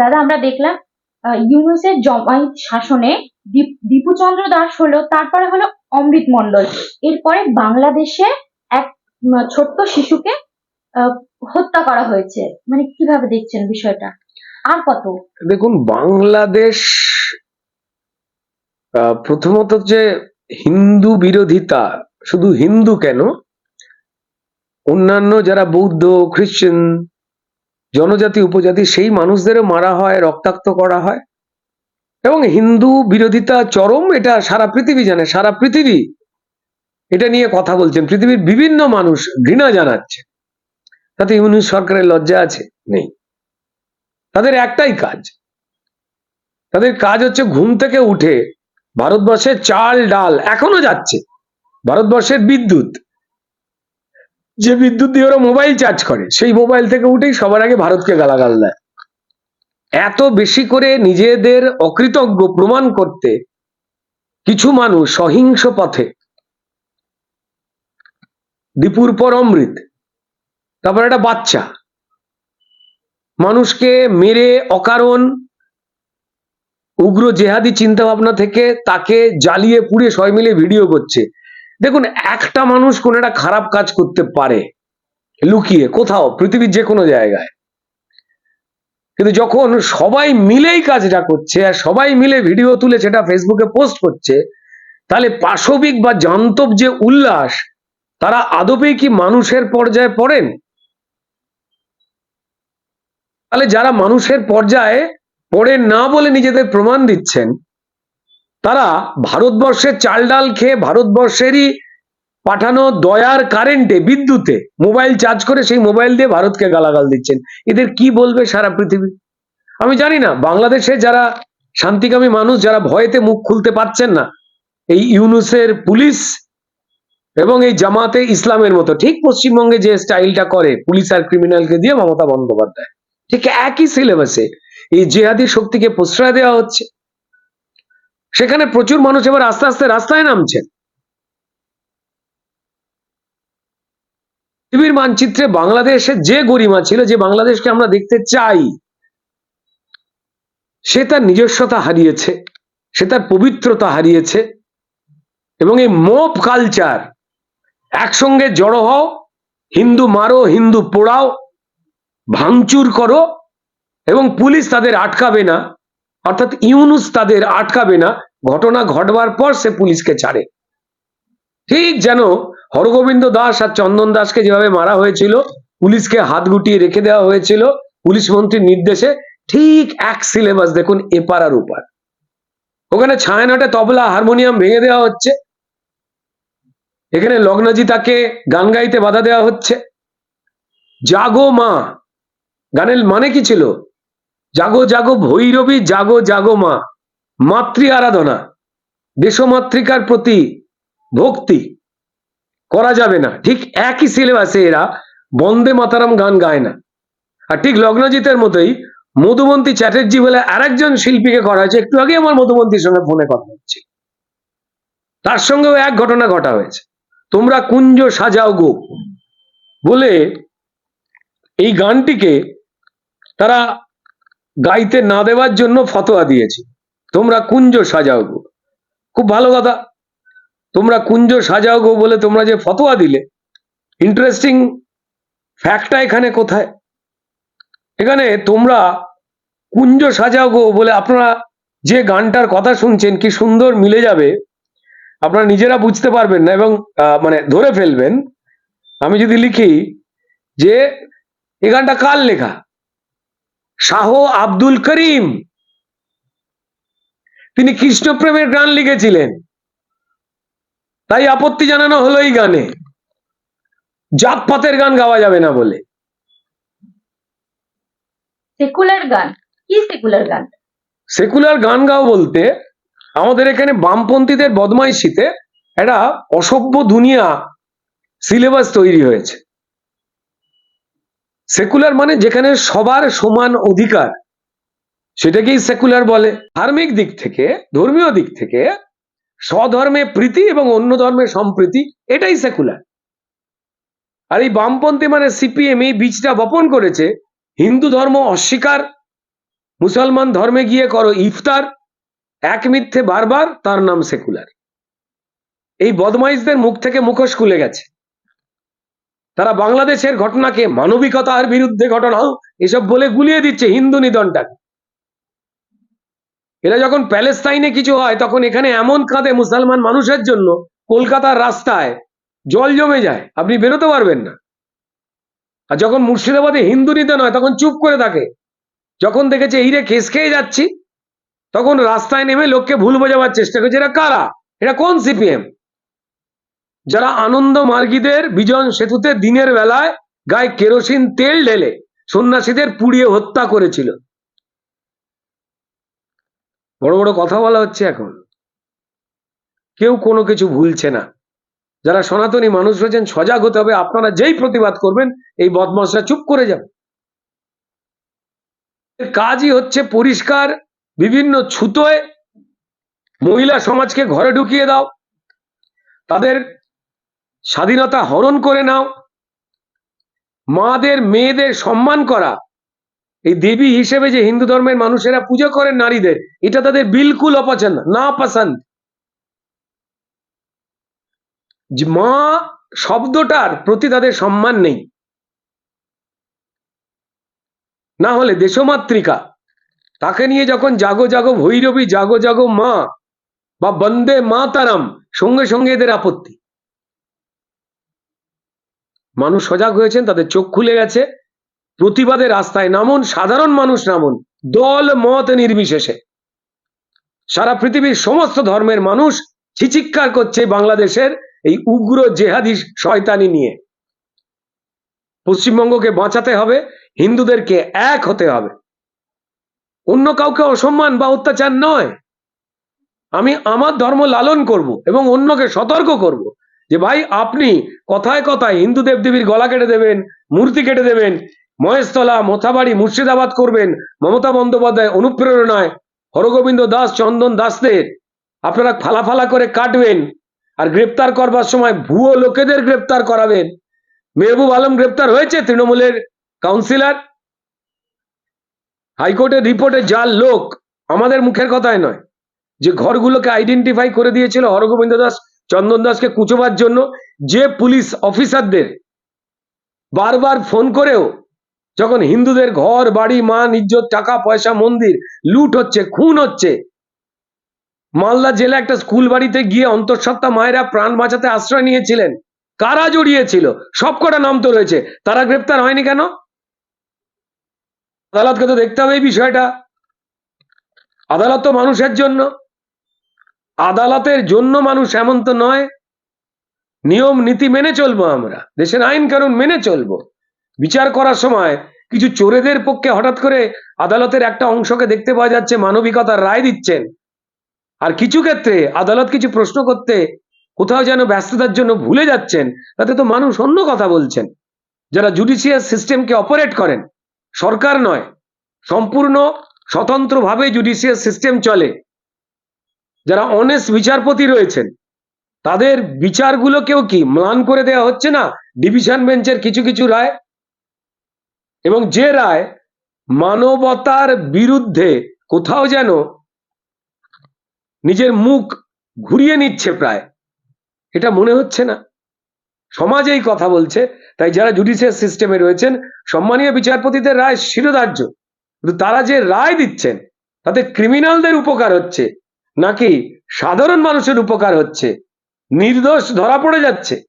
দাদা, আমরা দেখলাম ইউনুসের জমাই শাসনে দীপুচন্দ্র দাস হলো, তারপরে হলো অমৃত মন্ডল এরপরে বাংলাদেশে এক ছোট্ট শিশুকে হত্যা করা হয়েছে। মানে কীভাবে দেখছেন বিষয়টা? আর কত? দেখুন, বাংলাদেশ প্রথমত যে হিন্দু বিরোধিতা, শুধু হিন্দু কেন, অন্যান্য যারা বৌদ্ধ, খ্রিশ্চান জনজাতি, উপজাতি সেই মানুষদেরও মারা হয়, রক্তাক্ত করা হয়। এবং হিন্দু বিরোধিতা চরম, এটা সারা পৃথিবী জানে, সারা পৃথিবী এটা নিয়ে কথা বলছেন। পৃথিবীর বিভিন্ন মানুষ ঘৃণা জানাচ্ছে। তাতে ইউনিস সরকারের লজ্জা আছে? নেই। তাদের একটাই কাজ। তাদের কাজ হচ্ছে ঘুম থেকে উঠে ভারতবর্ষের চাল ডাল এখনও যাচ্ছে। ভারতবর্ষের বিদ্যুৎ। যে বিদ্যুৎ দিয়ে ওরা মোবাইল চার্জ করে, সেই মোবাইল থেকে উঠেই সবার আগে ভারতকে গালাগাল দেয়। এত বেশি করে নিজেদের অকৃতজ্ঞ প্রমাণ করতে কিছু মানুষ সহিংস পথে। দীপুর পর অমৃত, তারপর একটা বাচ্চা। মানুষকে মেরে অকারণ উগ্র জেহাদি চিন্তা ভাবনা থেকে তাকে জ্বালিয়ে পুড়ে সবাই মিলে ভিডিও করছে। দেখুন, একটা মানুষ কোন একটা খারাপ কাজ করতে পারে, লুকিয়ে কোথাও, পৃথিবীর যে কোনো জায়গায়। কিন্তু যখন সবাই মিলেই কাজটা করছে, আর সবাই মিলে ভিডিও তুলে সেটা ফেসবুকে পোস্ট করছে, তাহলে পাশবিক বা জান্তব যে উল্লাস, তারা আদপেই কি মানুষের পর্যায়ে পড়েন? তাহলে যারা মানুষের পর্যায়ে পড়ে না বলে নিজেদের প্রমাণ দিচ্ছেন তারা ভারতবর্ষের চাল ডাল খেয়ে ভারতবর্ষেরই পাঠানো দয়ার কারেন্টে, বিদ্যুতে মোবাইল চার্জ করে সেই মোবাইল দিয়ে ভারতকে গালাগাল দিচ্ছেন। এদের কি বলবে সারা পৃথিবী? আমি জানি না, বাংলাদেশে যারা শান্তিকামী মানুষ, যারা ভয়েতে মুখ খুলতে পারছেন না, এই ইউনুসের পুলিশ এবং এই জামাতে ইসলামের মতো, ঠিক পশ্চিমবঙ্গে যে স্টাইলটা করে, পুলিশ আর ক্রিমিনালকে দিয়ে মমতা বন্দ্যোপাধ্যায়, ঠিক একই সিলেবাসে এই জেহাদি শক্তিকে প্রশ্রয় দেওয়া হচ্ছে। সেখানে প্রচুর মানুষ এবার আস্তে আস্তে রাস্তায় নামছে। পৃথিবীর মানচিত্রে বাংলাদেশের যে গরিমা ছিল, যে বাংলাদেশকে আমরা দেখতে চাই, সে তার নিজস্বতা হারিয়েছে, সে তার পবিত্রতা হারিয়েছে এবং এই মপ কালচার, একসঙ্গে জড়ো হও, হিন্দু মারো, হিন্দু পোড়াও, ভাঙচুর করো এবং পুলিশ তাদের আটকাবে না। অর্থাৎ ইউনুস তাদের আটকাবে না। ঘটনা ঘটবার পর সে পুলিশকে ছাড়ে। ঠিক যেন হরগোবিন্দ দাস আর চন্দন দাসকে যেভাবে মারা হয়েছিল, পুলিশকে হাত গুটিয়ে রেখে দেওয়া হয়েছিল, পুলিশ মন্ত্রীর নির্দেশে ঠিক এক সিলেবাস দেখুন এপার আর ওপার। ওখানে ছায়ানটে তবলা হারমোনিয়াম ভেঙে দেওয়া হচ্ছে। এখানে লগ্নজি তাকে গান গাইতে বাধা দেওয়া হচ্ছে। জাগো মা, গানের মানে কি ছিল? জাগো জাগো ভৈরবী, জাগো জাগো মা। মাতৃ আরাধনা। দেশমাতৃকার প্রতি ভক্তি করা যাবে না। ঠিক একই সিলেবাসে এরা বন্দে মাতারাম গান গায় না। আর ঠিক লগ্নজিতের মতোই মধুমন্তী চ্যাটার্জি বলে আরেকজন শিল্পীকে করা হয়েছে। একটু আগে আমার মধুমন্তীর সঙ্গে ফোনে কথা হচ্ছে। তার সঙ্গেও এক ঘটনা ঘটা হয়েছে। তোমরা কুঞ্জ সাজাও গো বলে এই গানটিকে তারা গাইতে না দেওয়ার জন্য ফতোয়া দিয়েছে। তোমরা কুঞ্জ সাজাও গো। খুব ভালো কথা। তোমরা কুঞ্জ সাজাও গো বলে তোমরা যে ফতোয়া দিলে। ইন্টারেস্টিং ফ্যাক্টটা এখানে কোথায়? এখানে তোমরা কুঞ্জ সাজাও গো বলে আপনারা যে গানটার কথা শুনছেন কি সুন্দর মিলে যাবে, আপনারা নিজেরা বুঝতে পারবেন না এবং মানে ধরে ফেলবেন। আমি যদি লিখি যে এই গানটা কার লেখা? শাহ আব্দুল করিম। তিনি কৃষ্ণপ্রেমের গান লিখেছিলেন। তাই আপত্তি জানানো হলো এই গানে। জাতপাতের গান গাওয়া যাবে না বলে। সেকুলার গান? কি সেকুলার গান? সেকুলার গান গাও বলতে আমাদের এখানে বামপন্থীদের বদমাইশিতে একটা অসভ্য দুনিয়া সিলেবাস তৈরি হয়েছে। সেকুলার মানে যেখানে সবার সমান অধিকার। সেটাকেই সেকুলার বলে। ধার্মিক দিক থেকে, ধর্মীয় দিক থেকে স্বধর্মে প্রীতি এবং অন্য ধর্মে সম্প্রীতি, এটাই সেকুলার আর এই বামপন্থী মানে সিপিএম এই বীজটা বপন করেছে, হিন্দু ধর্ম অস্বীকার, মুসলমান ধর্মে গিয়ে করো ইফতার, এক মিথ্যে বারবার, তার নাম সেকুলার এই বদমাইশদের মুখ থেকে মুখোশ খুলে গেছে। তারা বাংলাদেশের ঘটনাকে মানবিকতার বিরুদ্ধে ঘটনা এসব বলে গুলিয়ে দিচ্ছে হিন্দু নিধনটাকে এরা যখন প্যালেস্তাইনে কিছু হয়, তখন এখানে এমন কাঁদে মুসলমান মানুষের জন্য, কলকাতার রাস্তায় জল জমে যায়। আপনি বেরোতে পারবেন না। আর যখন মুর্শিদাবাদে হিন্দু নিধন হয়, তখন চুপ করে থাকে। যখন দেখেছে, এই রে, কেস খেয়ে যাচ্ছি? তখন রাস্তায় নেমে লোককে ভুল বোঝাবার চেষ্টা করছে। এরা কারা? এটা কোন সিপিএম? যারা আনন্দ মার্গীদের বিজন সেতুতে দিনের বেলায় গায়ে কেরোসিন তেল ঢেলে সন্ন্যাসীদের পুড়িয়ে হত্যা করেছিল। বড় বড় কথা বলা হচ্ছে এখন। কেউ কোনো কিছু ভুলছে না। যারা সনাতনী মানুষ রয়েছেন, সজাগ হতে হবে। আপনারা যেই প্রতিবাদ করবেন, এই বদমাসরা চুপ করে যাবে। কাজই হচ্ছে পরিষ্কার, বিভিন্ন ছুতোয় মহিলা সমাজকে ঘরে ঢুকিয়ে দাও। তাদের স্বাধীনতা হরণ করে নাও। মাদের, মেয়েদের সম্মান করা। এই দেবী হিসেবে যে হিন্দু ধর্মের মানুষেরা পুজো করেন নারীদের, এটা তাদের বিলকুল অপছন্দ না পছন্দ মা শব্দটার প্রতি তাদের সম্মান নেই। না হলে দেশমাতৃকা, তাকে নিয়ে যখন জাগো জাগো ভৈরবী, জাগো জাগো মা, বা বন্দে মা তারাম সঙ্গে সঙ্গে এদের আপত্তি। মানুষ সজাগ হয়েছেন, তাদের চোখ খুলে গেছে। প্রতিবাদের রাস্তায় নামুন, সাধারণ মানুষ নামুন, দল মত নির্বিশেষে। সারা পৃথিবীর সমস্ত ধর্মের মানুষ চিচিৎকার করছে বাংলাদেশের এই উগ্র জেহাদি শয়তানি নিয়ে। পশ্চিমবঙ্গকে বাঁচাতে হবে, হিন্দুদেরকে এক হতে হবে। অন্য কাউকে অসম্মান বা অত্যাচার নয়। আমি আমার ধর্ম লালন করব এবং অন্যকে সতর্ক করব। যে ভাই আপনি কথায় কথায় হিন্দু দেবদেবীর গলা কেটে দেবেন, মূর্তি কেটে দেবেন, মহেশতলা মোথাবাড়ি মুর্শিদাবাদ করবেন, মমতা বন্দ্যোপাধ্যায় অনুপ্রেরণায়, হরগোবিন্দ দাস, চন্দন দাসদের আপনারা ফালা ফালা করে কাটবেন আর গ্রেপ্তার করবার সময় ভুয়ো লোকেদের গ্রেপ্তার করাবেন। মেহবুব আলম গ্রেপ্তার হয়েছে তৃণমূলের কাউন্সিলর। হাইকোর্টের রিপোর্টে যার লোক, আমাদের মুখের কথায় নয়। যে ঘরগুলোকে আইডেন্টিফাই করে দিয়েছিল হরগোবিন্দ দাস চন্দন দাসকে কুচোবার জন্য যে পুলিশ অফিসারদের বারবার ফোন করেও যখন হিন্দুদের ঘর, বাড়ি, মান, ইজ্জত, টাকা, পয়সা, মন্দির, লুট হচ্ছে, খুন হচ্ছে, মালদা জেলা একটা স্কুল বাড়িতে গিয়ে অন্তঃসত্ত্বা মায়েরা প্রাণ বাঁচাতে আশ্রয় নিয়েছিলেন। কারা জড়িয়েছিল? সবকটা নাম তো রয়েছে। তারা গ্রেপ্তার হয়নি কেন? আদালতকে তো দেখতে হবে এই বিষয়টা। আদালত তো মানুষের জন্য। আদালতের জন্য মানুষ এমন তো নয়। নিয়ম, নীতি মেনে চলবো আমরা। দেশের আইন কানুন মেনে চলবো। বিচার করার সময় কিছু চোরেদের পক্ষে হঠাৎ করে আদালতের একটা অংশকে দেখতে পাওয়া যাচ্ছে, মানবিকতার রায় দিচ্ছেন। আর কিছু ক্ষেত্রে আদালত কিছু প্রশ্ন করতে কোথাও যেন ব্যস্ততার জন্য ভুলে যাচ্ছেন। তাতে তো মানুষ অন্য কথা বলছেন। যারা জুডিশিয়াল সিস্টেমকে অপারেট করেন, সরকার নয়, সম্পূর্ণ, স্বতন্ত্রভাবে জুডিশিয়াল সিস্টেম চলে। যারা অনেস্ট বিচারপতি রয়েছেন, তাদের বিচারগুলোকেও কি ম্লান করে দেওয়া হচ্ছে না? ডিভিশন বেঞ্চের কিছু কিছু রায়? এবং যে রায় মানবতার বিরুদ্ধে কোথাও যেন নিজের মুখ ঘুরিয়ে নিচ্ছে প্রায়, এটা মনে হচ্ছে না। সমাজ এই কথা বলছে, তাই যারা জুডিশিয়াল সিস্টেমে রয়েছেন, সম্মানীয় বিচারপতিদের রায় শিরোধার্য। কিন্তু তারা যে রায় দিচ্ছেন, তাতে ক্রিমিনালদের উপকার হচ্ছে। নাকি সাধারণ মানুষের উপকার হচ্ছে? নির্দোষ ধরা পড়ে যাচ্ছে।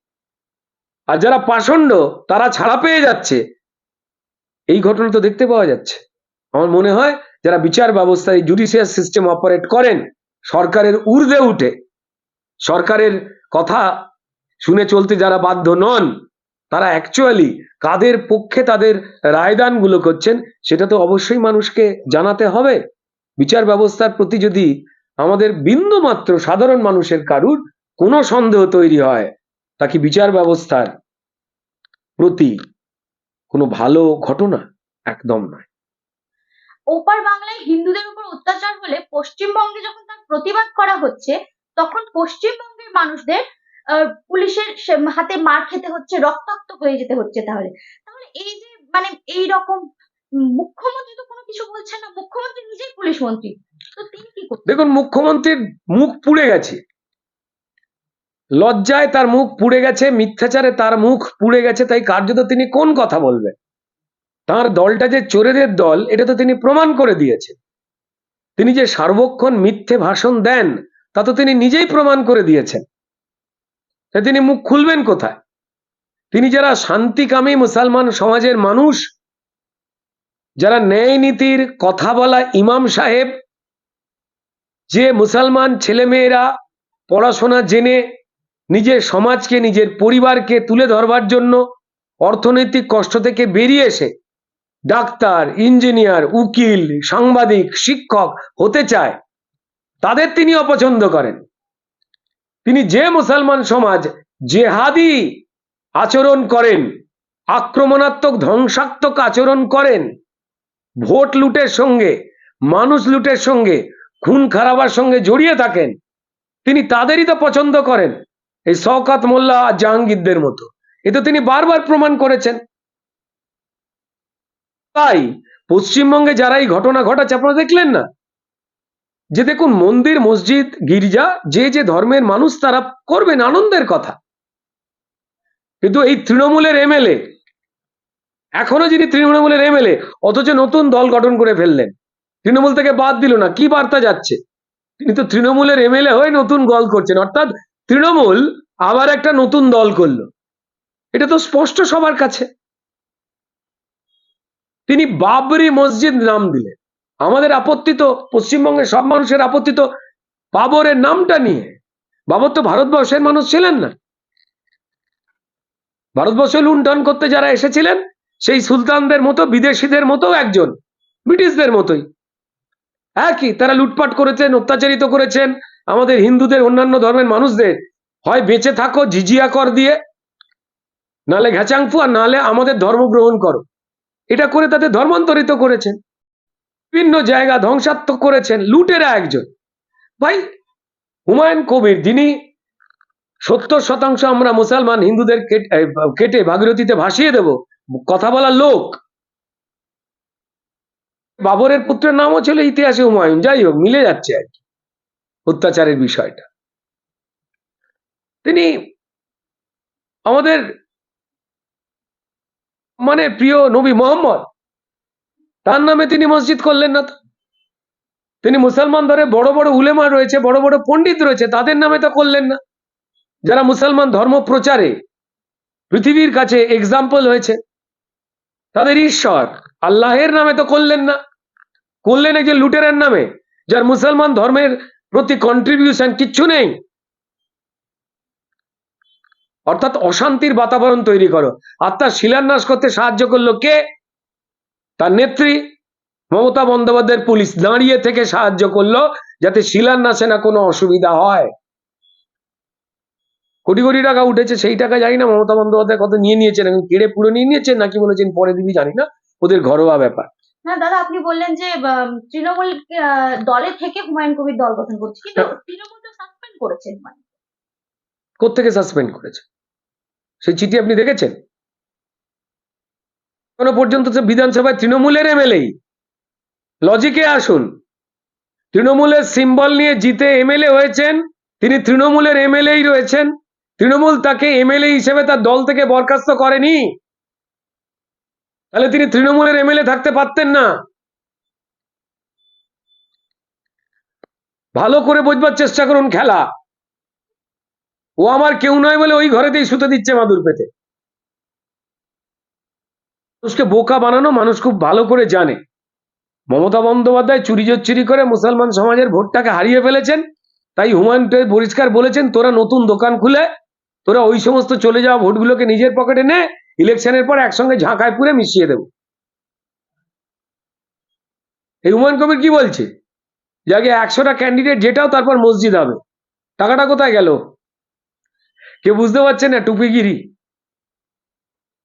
আর যারা পাষণ্ড, তারা ছাড়া পেয়ে যাচ্ছে। এই ঘটনা তো দেখতে পাওয়া যাচ্ছে। আমার মনে হয় যারা বিচার ব্যবস্থায় জুডিশিয়াল সিস্টেম অপারেট করেন, সরকারের ঊর্ধ্বে উঠে, সরকারের কথা শুনে চলতে যারা বাধ্য নন, তারা অ্যাকচুয়ালি কাদের পক্ষে তাদের রায়দানগুলো করছেন, সেটা তো অবশ্যই মানুষকে জানাতে হবে। বিচার ব্যবস্থার প্রতি যদি আমাদের বিন্দু মাত্র সাধারণ মানুষের কারুর কোনো সন্দেহ তৈরি হয় তা কি বিচার ব্যবস্থার প্রতি কোনো ভালো ঘটনা? একদম নয়। ওপার বাংলায় হিন্দুদের উপর অত্যাচার হলে পশ্চিমবঙ্গে যখন তার প্রতিবাদ করা হচ্ছে, তখন পশ্চিমবঙ্গের মানুষদের পুলিশের হাতে মার খেতে হচ্ছে, রক্তাক্ত হয়ে যেতে হচ্ছে তাহলে। তাহলে এই যে মানে এই রকম মুখ্যমন্ত্রী তো কোনো কিছু বলছেন না, মুখ্যমন্ত্রী নিজেই পুলিশ মন্ত্রী। তো তিনি কি করছেন? দেখুন, মুখ্যমন্ত্রীর মুখ পুড়ে গেছে। লজ্জায় তার মুখ পুড়ে গেছে, মিথ্যাচারে তার মুখ পুড়ে গেছে, তাই কার্যত তিনি কোন কথা বলবেন? তার দলটা যে চোরেদের দল, এটা তো তিনি প্রমাণ করে দিয়েছেন। তিনি যে সার্বক্ষণ মিথ্যে ভাষণ দেন, তা তো তিনি নিজেই প্রমাণ করে দিয়েছেন। তাই তিনি মুখ খুলবেন কোথায়? তিনি যারা শান্তিকামী মুসলমান সমাজের মানুষ যারা ন্যায় নীতির কথা বলা ইমাম সাহেব, যে মুসলমান ছেলেমেয়েরা পড়াশোনা জেনে নিজের সমাজকে, নিজের পরিবারকে তুলে ধরবার জন্য অর্থনৈতিক কষ্ট থেকে বেরিয়ে এসে ডাক্তার, ইঞ্জিনিয়ার, উকিল, সাংবাদিক, শিক্ষক হতে চায়, তাদের তিনি অপছন্দ করেন। তিনি যে মুসলমান সমাজ জেহাদি আচরণ করেন, আক্রমণাত্মক, ধ্বংসাত্মক আচরণ করেন ভোট লুটের সঙ্গে, মানুষ লুটের সঙ্গে, খুন খারাবার সঙ্গে জড়িয়ে থাকেন। তিনি তাদেরই তো পছন্দ করেন, এই শওকাত মোল্লা আর জাহাঙ্গীরদের মতো। এ তো তিনি বারবার প্রমাণ করেছেন। তাই পশ্চিমবঙ্গে যারা এই ঘটনা ঘটাচ্ছে আপনারা দেখলেন না? যে দেখুন, মন্দির, মসজিদ, গির্জা, যে যে ধর্মের মানুষ, তারা করবেন আনন্দের কথা। কিন্তু এই তৃণমূলের এমএলএ এখনও যিনি তৃণমূলের এমএলএ, অথচ নতুন দল গঠন করে ফেললেন। তৃণমূল থেকে বাদ দিল না, কি বার্তা যাচ্ছে? তিনি তো তৃণমূলের এমএলএ হয়ে নতুন গল করছেন। অর্থাৎ তৃণমূল আবার একটা নতুন দল করল। এটা তো স্পষ্ট সবার কাছে। তিনি বাবরি মসজিদ নাম দিলেন। আমাদের আপত্তি তো, পশ্চিমবঙ্গের সব মানুষের আপত্তি তো বাবরের নামটা নিয়ে। বাবর তো ভারতবর্ষের মানুষ ছিলেন না। ভারতবর্ষে লুণ্ঠন করতে যারা এসেছিলেন সেই সুলতানদের মতো, বিদেশিদের মতো একজন, ব্রিটিশদের মতোই। একই তারা লুটপাট করেছেন, অত্যাচারিত করেছেন। আমাদের হিন্দুদের, অন্যান্য ধর্মের মানুষদের। হয় বেঁচে থাকো, জিজিয়া কর দিয়ে। নালে ঘ্যাচাংফু আর নালে আমাদের ধর্ম গ্রহণ করো। এটা করে তাদের ধর্মান্তরিত করেছেন। বিভিন্ন জায়গা ধ্বংসাত্মক করেছেন, লুটেরা একজন। ভাই, হুমায়ুন কবির, যিনি সত্তর শতাংশ আমরা মুসলমান হিন্দুদের কেট- কেটে, ভাগীরথীতে ভাসিয়ে দেব কথা বলার লোক। বাবরের পুত্রের নামও ছিল ইতিহাসে হুমায়ুন। যাই হোক, মিলে যাচ্ছে আর কি অত্যাচারের বিষয়টা। তিনি আমাদের মানে প্রিয় নবী মোহাম্মদ, তার নামে তিনি মসজিদ করলেন না তো। তিনি মুসলমান ধরে বড় বড় উলেমা রয়েছে, বড় বড় পণ্ডিত রয়েছে, তাদের নামে তো করলেন না। যারা মুসলমান ধর্ম প্রচারে পৃথিবীর কাছে এক্সাম্পল হয়েছে তাদের ঈশ্বর। আল্লাহের নামে তো করলেন না। করলেন একজন লুটেরের নামে, যার মুসলমান ধর্মের প্রতি কন্ট্রিবিউশন কিচ্ছু নেই। অর্থাৎ অশান্তির বাতাবরণ তৈরি করো। আর তার শিলান্যাস করতে সাহায্য করল কে? তার নেত্রী মমতা বন্দ্যোপাধ্যায়ের পুলিশ দাঁড়িয়ে থেকে সাহায্য করল যাতে শিলান্যাসে না কোনো অসুবিধা হয়। কোটি কোটি টাকা উঠেছে সেই টাকা জানি না মমতা বন্দ্যোপাধ্যায় কত নিয়ে নিয়েছেন এখন কেড়ে পুরো নিয়ে নিয়েছেন নাকি বলেছেন পরে দিবি জানি না ওদের ঘরোয়া ব্যাপার। না দাদা আপনি বললেন যে তৃণমূল দলে থেকে হুমায়ুন কবির দল গঠন করছে কিন্তু হ্যাঁ। তৃণমূল তো সাসপেন্ড করেছে সাসপেন্ড করেছে? সেই চিঠি আপনি দেখেছেন? এখনও পর্যন্ত তো বিধানসভায় তৃণমূলের এমএলএ লজিকে আসুন। তৃণমূলের সিম্বল নিয়ে জিতে এমএলএ হয়েছেন তিনি তৃণমূলের এমএলএই রয়েছেন। তৃণমূল তাকে এমএলএ হিসেবে তার দল থেকে বরখাস্ত করেনি। তাহলে তিনি তৃণমূলের এমএলএ থাকতে পারতেন না। ভালো করে বোঝবার চেষ্টা করুন খেলা। ও আমার কেউ নয় বলে ওই ঘরেতেই শুতে দিচ্ছে মাদুর পেতে। মানুষকে বোকা বানানো মানুষ খুব ভালো করে জানে। মমতা বন্দ্যোপাধ্যায় চুরি চুরি করে মুসলমান সমাজের ভোটটাকে হারিয়ে ফেলেছেন। তাই হুমায়ুন পরিষ্কার বলেছেন, তোরা নতুন দোকান খুলে তোরা ওই সমস্ত চলে যাওয়া ভোটগুলোকে নিজের পকেটে নে, ইলেকশনের পর একসঙ্গে ঝাঁকায় পুরে মিশিয়ে দেব। এই হুমায়ুন কবির কি বলছে? যে আগে একশোটা ক্যান্ডিডেট যেটাও তারপর মসজিদ হবে। টাকাটা কোথায় গেল? কেউ বুঝতে পারছে না, টুপিগিরি।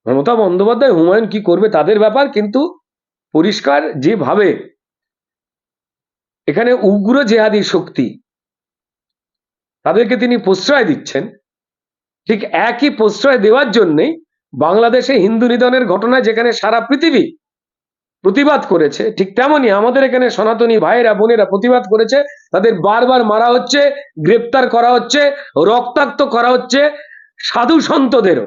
মমতা বন্দ্যোপাধ্যায়, হুমায়ুন কি করবে তাদের ব্যাপার, কিন্তু পরিষ্কার যেভাবে এখানে উগ্র জেহাদি শক্তি, তাদেরকে তিনি প্রশ্রয় দিচ্ছেন ঠিক একই প্রশ্রয় দেওয়ার জন্যই বাংলাদেশে হিন্দু নিধনের ঘটনা যেখানে সারা পৃথিবী প্রতিবাদ করেছে, ঠিক তেমনি আমাদের এখানে সনাতনী ভাইয়েরা, বোনেরা প্রতিবাদ করেছে, তাদের বারবার মারা হচ্ছে, গ্রেপ্তার করা হচ্ছে, রক্তাক্ত করা হচ্ছে সাধু সন্তদেরও।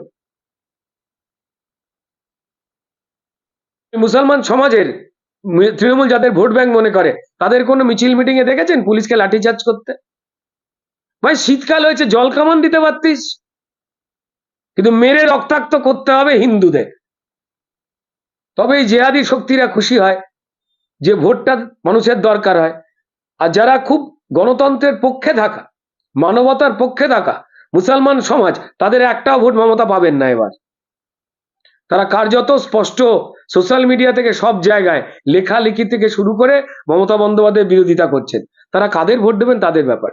মুসলমান সমাজের তৃণমূল যাদের ভোট ব্যাংক মনে করে, তাদের কোনো মিছিল মিটিং এ দেখেছেন? পুলিশকে লাঠিচার্জ করতে? ভাই, শীতকাল হয়েছে, জল কামান দিতে পারতিস? কিন্তু মেরে রক্তাক্ত করতে হবে হিন্দুদের। তবে এই জেহাদি শক্তিরা খুশি হয় যে ভোটটা মানুষের দরকার হয়। আর যারা খুব গণতন্ত্রের পক্ষে থাকা, মানবতার পক্ষে থাকা, মুসলমান সমাজ, তাদের একটাও ভোট মমতা পাবেন না এবার। তারা কার্যত স্পষ্ট সোশ্যাল মিডিয়া থেকে সব জায়গায় লেখালেখি থেকে শুরু করে মমতা বন্দ্যোপাধ্যায়ের বিরোধিতা করছেন। তারা কাদের ভোট দেবেন তাদের ব্যাপার।